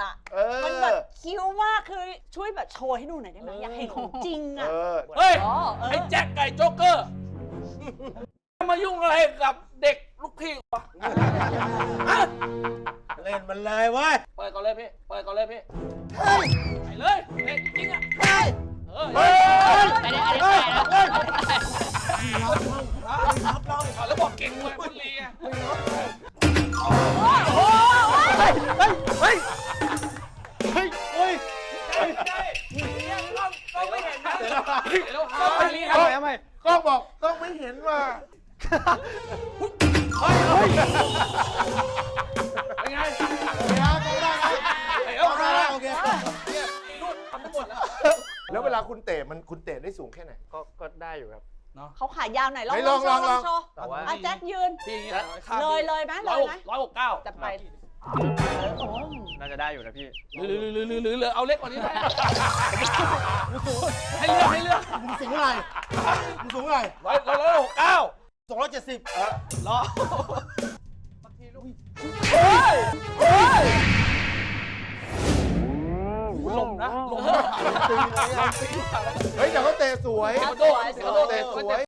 อะ เออมันแบบคิ้วมากคือช่วยแบบโชว์ให้ดูหน่อยได้ไหมอยากเห็นของจริงเออะอเฮ้ย อ๋อเออ ไอ้แจ็คไก่โจ๊กเกอร์ มายุ่งอะไรกับเด็กลูกพี่วะฮะเล่นมันเลยเว้ยเปิดก่อนเลยพี่ เปิดก่อนเลยพี่เฮ้ยไปเลยเด็กจริงอะเฮ้ยเออเฮ้ยอันนี้อันนี้ไปแล้วรับเราเอาแล้วบอกเก่งเลยมันลีไงเฮ้ย เฮ้ยเฮ้ยยังไม่เห็นนะเดี๋ยวหาไปเอาไปเอาไปกล้องบอกต้องไม่เห็นว่าเป็นไงเดี๋ยวก็ได้ไอ้เอเอาได้ได้โอเคนู่นทำทั้งหมดแล้วเวลาคุณเตะมันคุณเตะได้สูงแค่ไหน ก็ก็ได้อยู่ครับ เขาขายาวหน่อยลองไหนลองงโชว์ลอง โชว์แต่ว่าอะแจ็คยืน พี่อย่างเงี้ยเลยเลยไหมเลยไหม ร้อยหกเก้า จะไป น่าจะได้อยู่นะพี่ หรือหรือหรือหรือหรือเอาเล็กกว่านี้ไหมให้เลือกให้เลือกมึงสูงเท่าไหร่มึงสูงเท่าไหร่ร้อยร้อยร้อยหกเก้าสองร้อยเจ็ดสิบรอลมนะลมเฮ้ยแต่เขาเตะสวยสวยสวยเตะสวย